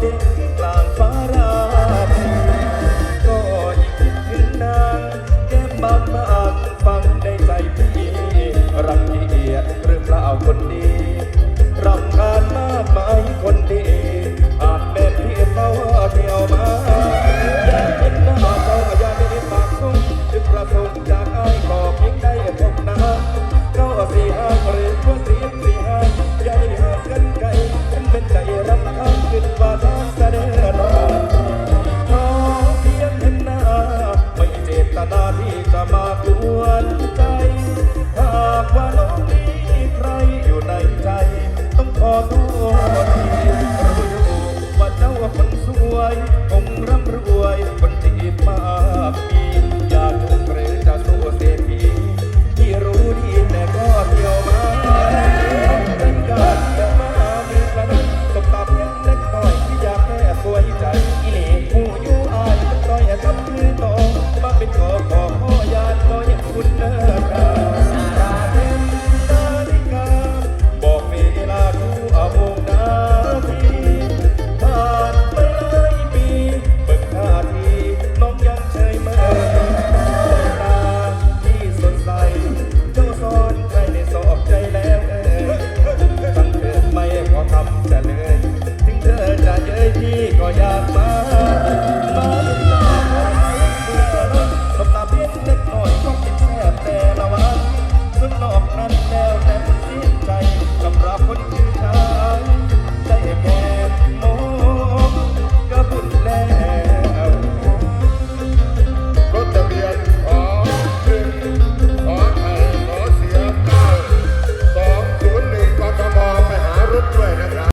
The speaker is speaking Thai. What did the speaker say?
เด่กลางฟ้าราบก็ยิ่งคิดถึงนแก้มบางมากฟังในใจพี่รังเกียจหรือเปล่าคนดีรำคาญมากมายคนดีอาจเป็เพื่าเที่ยวมาอยากเป็นหน้าาอากได้ากสุ่มถึงประสงค์จากอ้ายขอเพียงได้พบหน้าเข้าสี่ห้าหรือเพื่อนสี่สี่ห้าอย่าได้ากันไก ร่ำรวย i your